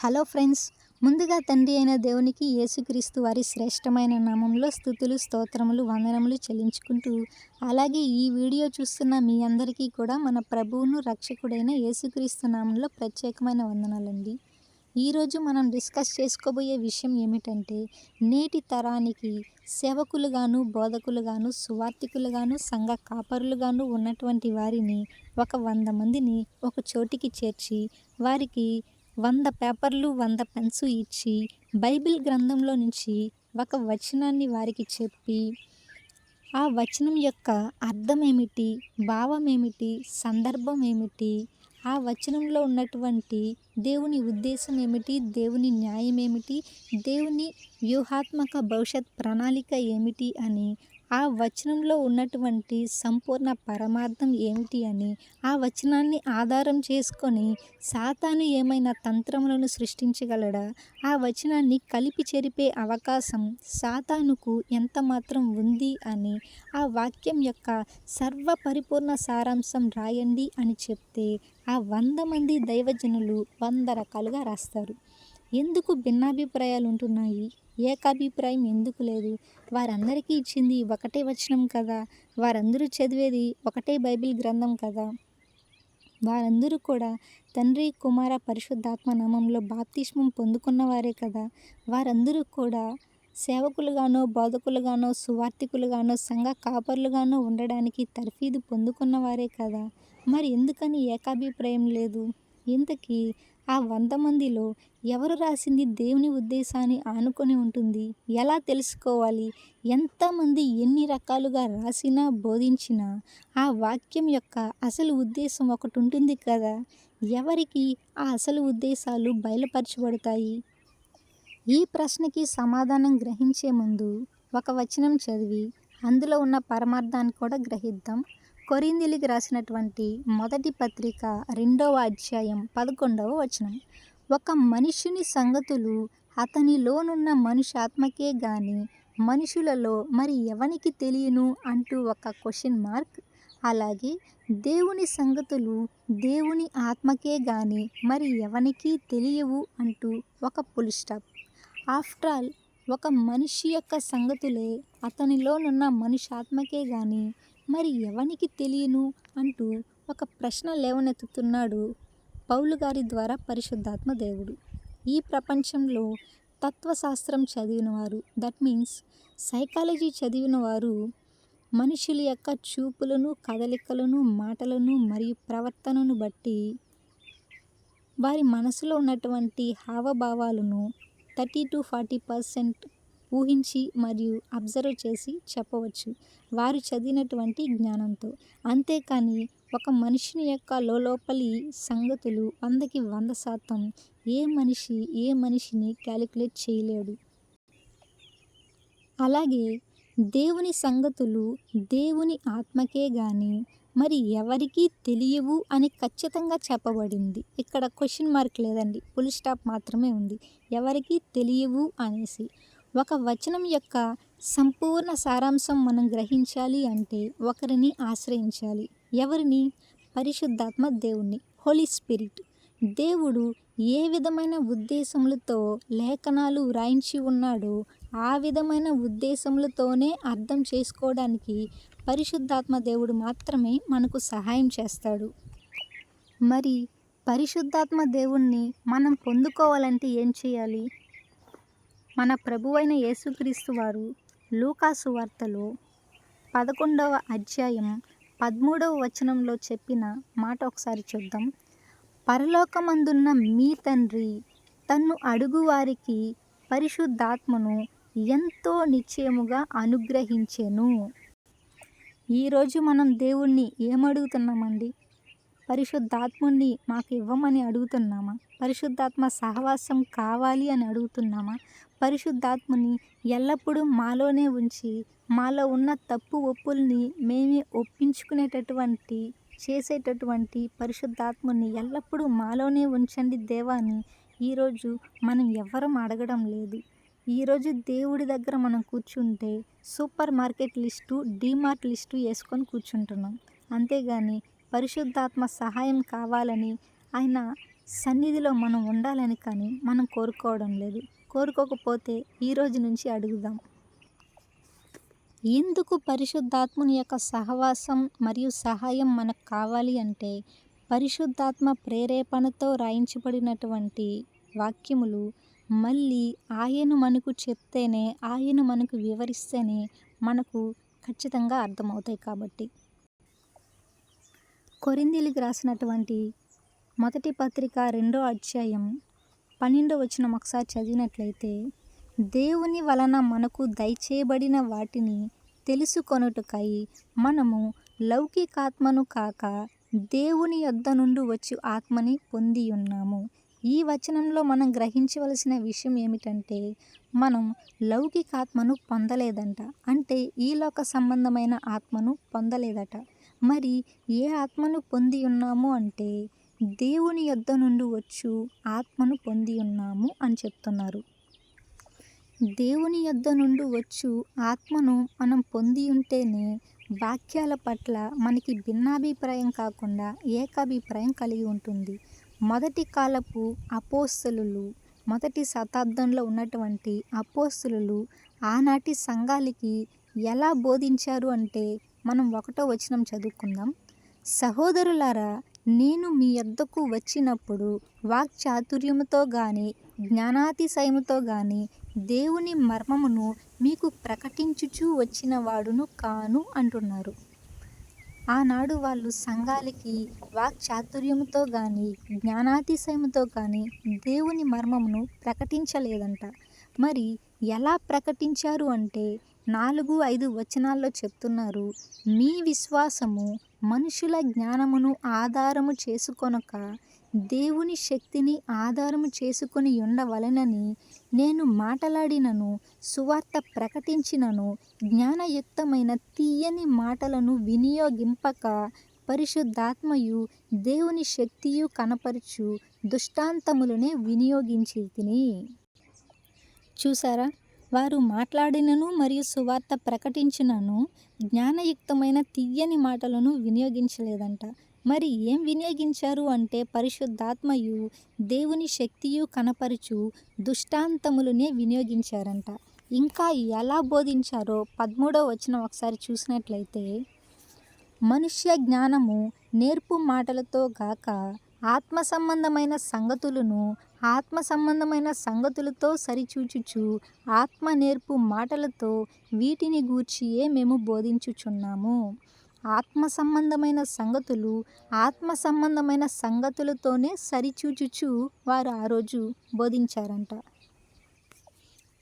Hello friends ముందుగా తండ్రి అయిన దేవునికి యేసుక్రీస్తు వారి శ్రేష్టమైన నామంలో స్థుతులు స్తోత్రములు వందనములు చెల్లించుకుంటూ అలాగే ఈ వీడియో చూస్తున్న మీ అందరికీ కూడా మన ప్రభువును రక్షకుడైన యేసుక్రీస్తు నామంలో ప్రత్యేకమైన వందనాలండి. ఈరోజు మనం డిస్కస్ చేసుకోబోయే విషయం ఏమిటంటే నేటి తరానికి సేవకులుగాను బోధకులుగాను సువార్థికులుగాను సంఘ కాపరులుగాను ఉన్నటువంటి వారిని ఒక వంద మందిని ఒక చోటికి చేర్చి వారికి వంద పేపర్లు వంద పెన్స్ ఇచ్చి బైబిల్ గ్రంథంలో నుంచి ఒక వచనాన్ని వారికి చెప్పి ఆ వచనం యొక్క అర్థం ఏమిటి భావం ఏమిటి సందర్భం ఏమిటి ఆ వచనంలో ఉన్నటువంటి దేవుని ఉద్దేశం ఏమిటి దేవుని న్యాయం ఏమిటి దేవుని వ్యూహాత్మక భవిష్యత్ ప్రణాళిక ఏమిటి అని ఆ వచనంలో ఉన్నటువంటి సంపూర్ణ పరమార్థం ఏమిటి అని ఆ వచనాన్ని ఆధారం చేసుకొని సాతాను ఏమైనా తంత్రములను సృష్టించగలడా? ఆ వచనాన్ని కలిపి చెరిపే అవకాశం సాతానుకు ఎంత మాత్రం ఉంది అని ఆ వాక్యం యొక్క సర్వ పరిపూర్ణ సారాంశం రాయండి అని చెప్తే ఆ వంద మంది దైవజనులు వంద రకాలుగా రాస్తారు. ఎందుకు భిన్నాభిప్రాయాలు ఉంటున్నాయి ఏకాభిప్రాయం ఎందుకు లేదు? వారందరికీ ఇచ్చింది ఒకటే వచనం కదా. వారందరూ చదివేది ఒకటే బైబిల్ గ్రంథం కదా. వారందరూ కూడా తండ్రి కుమార పరిశుద్ధాత్మ నామంలో బాప్తిష్మం పొందుకున్నవారే కదా. వారందరూ కూడా సేవకులుగానో బోధకులుగానో సువార్థికులుగానో సంఘ కాపరులుగానో ఉండడానికి తర్ఫీదు పొందుకున్నవారే కదా. మరి ఎందుకని ఏకాభిప్రాయం లేదు? ఇంతకీ ఆ వంద మందిలో ఎవరు రాసింది దేవుని ఉద్దేశాన్ని ఆనుకొని ఉంటుంది? ఎలా తెలుసుకోవాలి? ఎంతమంది ఎన్ని రకాలుగా రాసినా బోధించినా ఆ వాక్యం యొక్క అసలు ఉద్దేశం ఒకటి ఉంటుంది కదా? ఎవరికి ఆ అసలు ఉద్దేశాలు బయలుపరచబడతాయి? ఈ ప్రశ్నకి సమాధానం గ్రహించే ముందు ఒక వచనం చదివి అందులో ఉన్న పరమార్థాన్ని కూడా గ్రహిద్దాం. కొరిందిలికి రాసినటువంటి మొదటి పత్రిక రెండవ అధ్యాయం పదకొండవ వచనం. ఒక మనుషుని సంగతులు అతనిలోనున్న మనుషాత్మకే గాని మనుషులలో మరి ఎవనికి తెలియను అంటూ ఒక క్వశ్చన్ మార్క్ అలాగే దేవుని సంగతులు దేవుని ఆత్మకే గాని మరి ఎవనికి తెలియవు అంటూ ఒక పుల్ స్టాప్ ఆఫ్టర్ ఆల్ ఒక మనిషి యొక్క సంగతులే అతనిలోనున్న మనుషాత్మకే గాని మరి ఎవనికి తెలియను అంటూ ఒక ప్రశ్న లేవనెత్తుతున్నాడు పౌలు గారి ద్వారా పరిశుద్ధాత్మ దేవుడు. ఈ ప్రపంచంలో తత్వశాస్త్రం చదివిన వారు దట్ మీన్స్ సైకాలజీ చదివిన వారు మనుషుల యొక్క చూపులను కదలికలను మాటలను మరియు ప్రవర్తనను బట్టి వారి మనసులో ఉన్నటువంటి హావభావాలను థర్టీ టు ఫార్టీ పర్సెంట్ ఊహించి మరియు అబ్జర్వ్ చేసి చెప్పవచ్చు. వారు చదివినటువంటి జ్ఞానంతో. అంతేకాని ఒక మనిషిని యొక్క లోపలి సంగతులు వందకి వంద శాతం ఏ మనిషి ఏ మనిషిని క్యాలిక్యులేట్ చేయలేడు. అలాగే దేవుని సంగతులు దేవుని ఆత్మకే గాని మరి ఎవరికీ తెలియవు అని ఖచ్చితంగా చెప్పబడింది. ఇక్కడ క్వశ్చన్ మార్క్ లేదండి. ఫుల్ స్టాప్ మాత్రమే ఉంది. ఎవరికీ తెలియవు అనేసి. ఒక వచనం యొక్క సంపూర్ణ సారాంశం మనం గ్రహించాలి అంటే ఒకరిని ఆశ్రయించాలి. ఎవరిని? పరిశుద్ధాత్మ దేవుణ్ణి హోలీ స్పిరిట్ దేవుడు ఏ విధమైన ఉద్దేశములతో లేఖనాలు వ్రాయించి ఉన్నాడో ఆ విధమైన ఉద్దేశములతోనే అర్థం చేసుకోవడానికి పరిశుద్ధాత్మ దేవుడు మాత్రమే మనకు సహాయం చేస్తాడు. మరి పరిశుద్ధాత్మ దేవుణ్ణి మనం పొందుకోవాలంటే ఏం చేయాలి? మన ప్రభువైన యేసుక్రీస్తు వారు లూకాసు వార్తలో పదకొండవ అధ్యాయం పదమూడవ వచనంలో చెప్పిన మాట ఒకసారి చూద్దాం. పరలోకమందున్న మీ తండ్రి తన్ను అడుగువారికి పరిశుద్ధాత్మను ఎంతో నిశ్చయముగా అనుగ్రహించెను. ఈరోజు మనం దేవుణ్ణి ఏమడుగుతున్నామండి? పరిశుద్ధాత్ముణ్ణి మాకు ఇవ్వమని అడుగుతున్నామా? పరిశుద్ధాత్మ సహవాసం కావాలి అని అడుగుతున్నామా? పరిశుద్ధాత్మని ఎల్లప్పుడూ మాలోనే ఉంచి మాలో ఉన్న తప్పు ఒప్పుల్ని మేమే ఒప్పించుకునేటటువంటి చేసేటటువంటి పరిశుద్ధాత్మని ఎల్లప్పుడూ మాలోనే ఉంచండి దేవాని ఈరోజు మనం ఎవ్వరం అడగడం లేదు. ఈరోజు దేవుడి దగ్గర మనం కూర్చుంటే super market list DMart list వేసుకొని కూర్చుంటున్నాం. అంతేగాని పరిశుద్ధాత్మ సహాయం కావాలని ఆయన సన్నిధిలో మనం ఉండాలని కానీ మనం కోరుకోవడం లేదు. కోరుకోకపోతే ఈ రోజు నుంచి అడుగుదాం. ఎందుకు పరిశుద్ధాత్మని యొక్క సహవాసం మరియు సహాయం మనకు కావాలి అంటే పరిశుద్ధాత్మ ప్రేరేపణతో రాయించబడినటువంటి వాక్యములు మళ్ళీ ఆయన మనకు చెప్తేనే ఆయన మనకు వివరిస్తేనే మనకు ఖచ్చితంగా అర్థమవుతాయి కాబట్టి. కొరిందీలకు రాసినటువంటి మొదటి పత్రిక రెండో అధ్యాయం పన్నెండో వచ్చిన ఒకసారి చదివినట్లయితే దేవుని వలన మనకు దయచేయబడిన వాటిని తెలుసుకొనుటకై మనము లౌకికాత్మను కాక దేవుని యొద్ద నుండి వచ్చు ఆత్మని పొంది ఉన్నాము. ఈ వచనంలో మనం గ్రహించవలసిన విషయం ఏమిటంటే మనం లౌకికాత్మను పొందలేదంట. అంటే ఈ లోక సంబంధమైన ఆత్మను పొందలేదట. మరి ఏ ఆత్మను పొంది ఉన్నాము అంటే దేవుని యొద్ద నుండి వచ్చు ఆత్మను పొంది ఉన్నాము అని చెప్తున్నారు. దేవుని యొద్ద నుండి వచ్చు ఆత్మను మనం పొంది ఉంటేనే వాక్యాల పట్ల మనకి భిన్నాభిప్రాయం కాకుండా ఏకాభిప్రాయం కలిగి ఉంటుంది. మొదటి కాలపు అపోస్తులు మొదటి శతాబ్దంలో ఉన్నటువంటి అపోస్తులు ఆనాటి సంఘాలకి ఎలా బోధించారు అంటే మనం ఒకటో వచనం చదువుకుందాం. సహోదరులారా నేను మీ యొద్దకు వచ్చినప్పుడు వాక్చాతుర్యముతో గాని జ్ఞానాతిశయముతో గాని దేవుని మర్మమును మీకు ప్రకటించుచూ వచ్చిన వాడును కాను అంటున్నారు. ఆనాడు వాళ్ళు సంఘాలకి వాక్చాతుర్యముతో కానీ జ్ఞానాతిశయముతో కానీ దేవుని మర్మమును ప్రకటించలేదంట. మరి ఎలా ప్రకటించారు అంటే నాలుగు ఐదు వచనాల్లో చెప్తున్నారు. మీ విశ్వాసము మనుషుల జ్ఞానమును ఆధారము చేసుకొనక దేవుని శక్తిని ఆధారము చేసుకొని ఉండవలనని నేను మాటలాడినను సువార్త ప్రకటించినను జ్ఞానయుక్తమైన తీయని మాటలను వినియోగింపక పరిశుద్ధాత్మయు దేవుని శక్తియు కనపరచు దుష్టాంతములనే వినియోగించి తిని చూసారా? వారు మాట్లాడినను మరియు సువార్త ప్రకటించినను జ్ఞానయుక్తమైన తీయని మాటలను వినియోగించలేదంట. మరి ఏం వినియోగించారు అంటే పరిశుద్ధాత్మయు దేవుని శక్తియు కనపరుచు దుష్టాంతములనే వినియోగించారంట. ఇంకా ఎలా బోధించారో పదమూడవ వచ్చిన ఒకసారి చూసినట్లయితే మనుష్య జ్ఞానము నేర్పు మాటలతో గాక ఆత్మ సంబంధమైన సంగతులను ఆత్మ సంబంధమైన సంగతులతో సరిచూచుచు ఆత్మ నేర్పు మాటలతో వీటిని గూర్చియే మేము బోధించుచున్నాము. ఆత్మ సంబంధమైన సంగతులు ఆత్మ సంబంధమైన సంగతులతోనే సరిచూచుచు వారు ఆ రోజు బోధించారంట.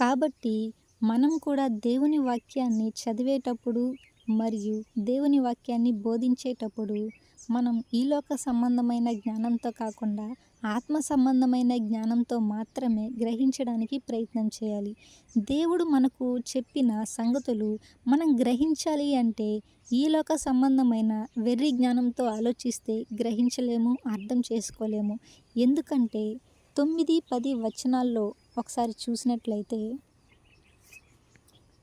కాబట్టి మనం కూడా దేవుని వాక్యాన్ని చదివేటప్పుడు మరియు దేవుని వాక్యాన్ని బోధించేటప్పుడు మనం ఈ లోక సంబంధమైన జ్ఞానంతో కాకుండా ఆత్మ సంబంధమైన జ్ఞానంతో మాత్రమే గ్రహించడానికి ప్రయత్నం చేయాలి. దేవుడు మనకు చెప్పిన సంగతులు మనం గ్రహించాలి అంటే ఈ లోక సంబంధమైన వెర్రి జ్ఞానంతో ఆలోచిస్తే గ్రహించలేము అర్థం చేసుకోలేము. ఎందుకంటే తొమ్మిది పది వచనాల్లో ఒకసారి చూసినట్లయితే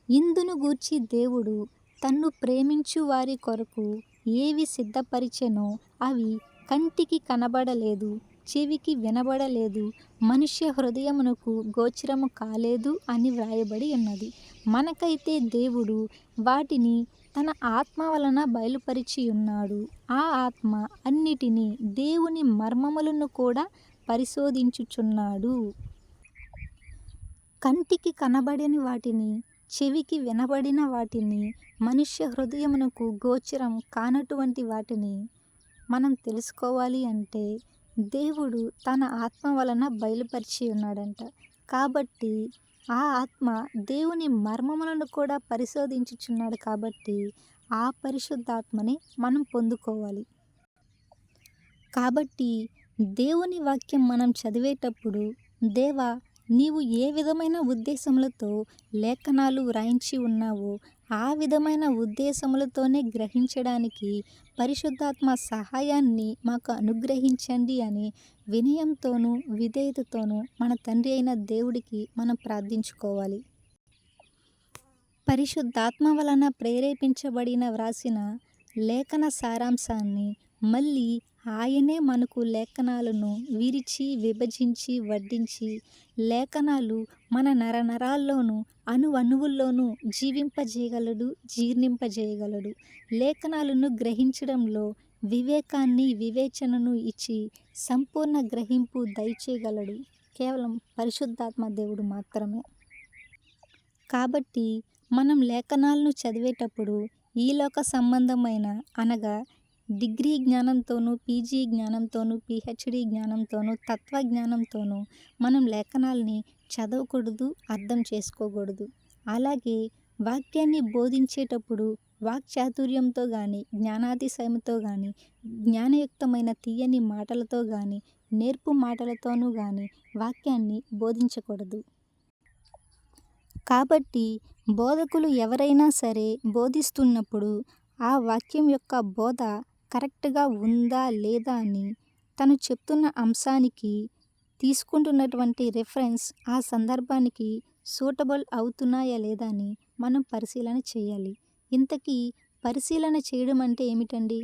ఇందును గూర్చి దేవుడు తన్ను ప్రేమించు వారి కొరకు ఏవి సిద్ధపరిచెనో అవి కంటికి కనబడలేదు చెవికి వినబడలేదు మనుష్య హృదయమునకు గోచరము కాలేదు అని వ్రాయబడి ఉన్నది. మనకైతే దేవుడు వాటిని తన ఆత్మ వలన బయలుపరిచి ఉన్నాడు ఆ ఆత్మ అన్నిటినీ దేవుని మర్మములను కూడా పరిశోధించుచున్నాడు. కంటికి కనబడని వాటిని చెవికి వినబడిన వాటిని మనుష్య హృదయమునకు గోచరం కానటువంటి వాటిని మనం తెలుసుకోవాలి అంటే దేవుడు తన ఆత్మ వలన బయలుపరిచి ఉన్నాడంట. కాబట్టి ఆ ఆత్మ దేవుని మర్మములను కూడా పరిశోధించుచున్నాడు కాబట్టి ఆ పరిశుద్ధాత్మని మనం పొందుకోవాలి. కాబట్టి దేవుని వాక్యం మనం చదివేటప్పుడు దేవా నీవు ఏ విధమైన ఉద్దేశములతో లేఖనాలు వ్రాయించి ఉన్నావో ఆ విధమైన ఉద్దేశములతోనే గ్రహించడానికి పరిశుద్ధాత్మ సహాయాన్ని మాకు అనుగ్రహించండి అని వినయంతోనూ విధేయతతోనూ మన తండ్రి అయిన దేవుడికి మనం ప్రార్థించుకోవాలి. పరిశుద్ధాత్మ వలన ప్రేరేపించబడిన వ్రాసిన లేఖన సారాంశాన్ని మళ్ళీ ఆయనే మనకు లేఖనాలను విరిచి విభజించి వడ్డించి లేఖనాలు మన నరనరాల్లోనూ అణువణువుల్లోనూ జీవింపజేయగలడు జీర్ణింపజేయగలడు. లేఖనాలను గ్రహించడంలో వివేకాన్ని వివేచనను ఇచ్చి సంపూర్ణ గ్రహింపు దయచేయగలడు. కేవలం పరిశుద్ధాత్మ దేవుడు మాత్రమే. కాబట్టి మనం లేఖనాలను చదివేటప్పుడు ఈలోక సంబంధమైన అనగా డిగ్రీ జ్ఞానంతోనూ పీజీ జ్ఞానంతోనూ పిహెచ్డి జ్ఞానంతోనూ తత్వజ్ఞానంతోనూ మనం లేఖనాల్ని చదవకూడదు అర్థం చేసుకోకూడదు. అలాగే వాక్యాన్ని బోధించేటప్పుడు వాక్చాతుర్యంతో కానీ జ్ఞానాతిశయంతో కానీ జ్ఞానయుక్తమైన తీయని మాటలతో కానీ నేర్పు మాటలతోనూ కానీ వాక్యాన్ని బోధించకూడదు. కాబట్టి బోధకులు ఎవరైనా సరే బోధిస్తున్నప్పుడు ఆ వాక్యం యొక్క బోధ కరెక్ట్గా ఉందా లేదా అని తను చెప్తున్న అంశానికి తీసుకుంటున్నటువంటి రెఫరెన్స్ ఆ సందర్భానికి సూటబుల్ అవుతున్నాయా లేదా అని మనం పరిశీలన చేయాలి. ఇంతకీ పరిశీలన చేయడం అంటే ఏమిటండి?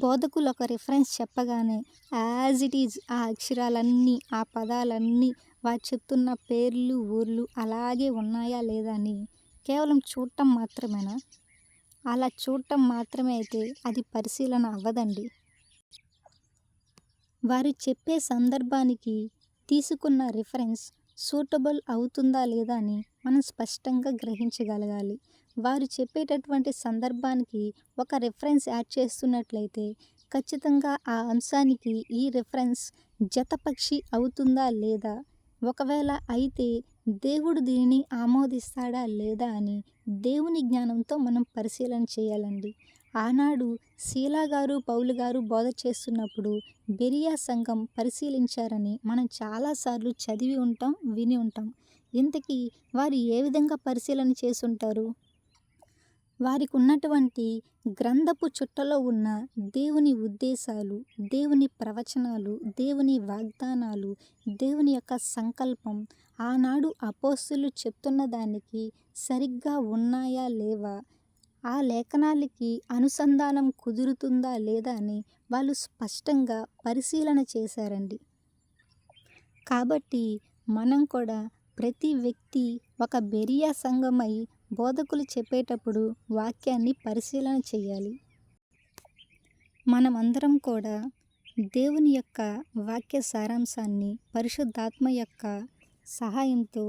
బోధకులు ఒక రిఫరెన్స్ చెప్పగానే యాజ్ ఇట్ ఈజ్ ఆ అక్షరాలన్నీ ఆ పదాలన్నీ వారు చెప్తున్న పేర్లు ఊర్లు అలాగే ఉన్నాయా లేదా అని కేవలం చూడటం మాత్రమేనా? అలా చూడటం మాత్రమే అయితే అది పరిశీలన అవ్వదండి. వారు చెప్పే సందర్భానికి తీసుకున్న రిఫరెన్స్ సూటబుల్ అవుతుందా లేదా అని మనం స్పష్టంగా గ్రహించగలగాలి. వారు చెప్పేటటువంటి సందర్భానికి ఒక రిఫరెన్స్ యాడ్ చేస్తున్నట్లయితే ఖచ్చితంగా ఆ అంశానికి ఈ రిఫరెన్స్ జతపక్షి అవుతుందా లేదా ఒకవేళ అయితే దేవుడు దీనిని ఆమోదిస్తాడా లేదా అని దేవుని జ్ఞానంతో మనం పరిశీలన చేయాలండి. ఆనాడు శీలా గారు పౌలు గారు బోధ చేస్తున్నప్పుడు బెరియా సంఘం పరిశీలించారని మనం చాలాసార్లు చదివి ఉంటాం విని ఉంటాం. ఇంతకీ వారు ఏ విధంగా పరిశీలన చేసి ఉంటారు? వారికి ఉన్నటువంటి గ్రంథపు చుట్టలో ఉన్న దేవుని ఉద్దేశాలు దేవుని ప్రవచనాలు దేవుని వాగ్దానాలు దేవుని యొక్క సంకల్పం ఆనాడు అపోస్తులు చెప్తున్న దానికి సరిగ్గా ఉన్నాయా లేవా? ఆ లేఖనాలకి అనుసంధానం కుదురుతుందా లేదా అని వాళ్ళు స్పష్టంగా పరిశీలన చేశారండి. కాబట్టి మనం కూడా ప్రతి వ్యక్తి ఒక బెరియా సంఘమై బోధకులు చెప్పేటప్పుడు వాక్యాన్ని పరిశీలన చేయాలి మనమందరం కూడా దేవుని యొక్క వాక్య సారాంశాన్ని పరిశుద్ధాత్మ యొక్క సహాయంతో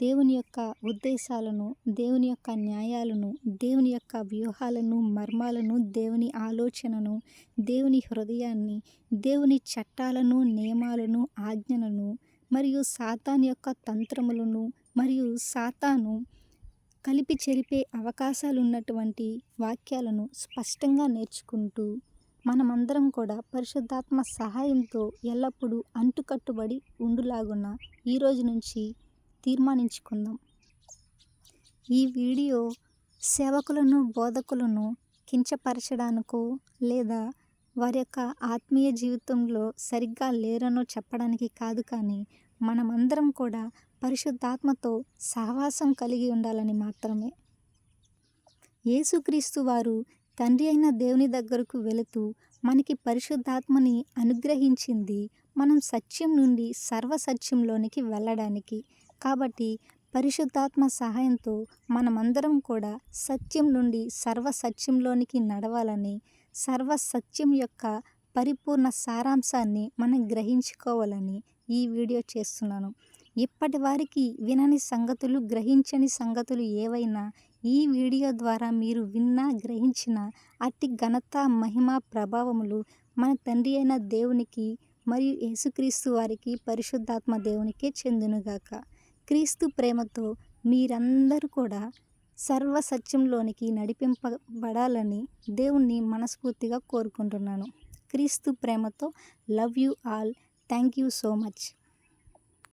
దేవుని యొక్క ఉద్దేశాలను దేవుని యొక్క న్యాయాలను దేవుని యొక్క వ్యూహాలను మర్మాలను దేవుని ఆలోచనను దేవుని హృదయాన్ని దేవుని చట్టాలను నియమాలను ఆజ్ఞలను మరియు సాతాన్ యొక్క తంత్రములను మరియు సాతాను కలిపి చెరిపే అవకాశాలు ఉన్నటువంటి వాక్యాలను స్పష్టంగా నేర్చుకుంటూ మనమందరం కూడా పరిశుద్ధాత్మ సహాయంతో ఎల్లప్పుడూ అంటుకట్టుబడి ఉండులాగున ఈరోజు నుంచి తీర్మానించుకుందాం. ఈ వీడియో సేవకులను బోధకులను కించపరచడానికో లేదా వారి యొక్క ఆత్మీయ జీవితంలో సరిగ్గా లేరనో చెప్పడానికి కాదు కానీ మనమందరం కూడా పరిశుద్ధాత్మతో సహవాసం కలిగి ఉండాలని మాత్రమే. యేసుక్రీస్తు వారు తండ్రి అయిన దేవుని దగ్గరకు వెళుతూ మనకి పరిశుద్ధాత్మని అనుగ్రహించింది మనం సత్యం నుండి సర్వసత్యంలోనికి వెళ్ళడానికి. కాబట్టి పరిశుద్ధాత్మ సహాయంతో మనమందరం కూడా సత్యం నుండి సర్వసత్యంలోనికి నడవాలని సర్వసత్యం యొక్క పరిపూర్ణ సారాంశాన్ని మనం గ్రహించుకోవాలని ఈ వీడియో చేస్తున్నాను. ఇప్పటి వారికి వినని సంగతులు గ్రహించని సంగతులు ఏవైనా ఈ వీడియో ద్వారా మీరు విన్నా గ్రహించిన అట్టి ఘనత మహిమ ప్రభావములు మన తండ్రి అయిన దేవునికి మరియు యేసుక్రీస్తు వారికి పరిశుద్ధాత్మ దేవునికే చెందునుగాక. క్రీస్తు ప్రేమతో మీరందరూ కూడా సర్వసత్యంలోనికి నడిపింపబడాలని దేవుణ్ణి మనస్ఫూర్తిగా కోరుకుంటున్నాను. క్రీస్తు ప్రేమతో love you all. Thank you so much.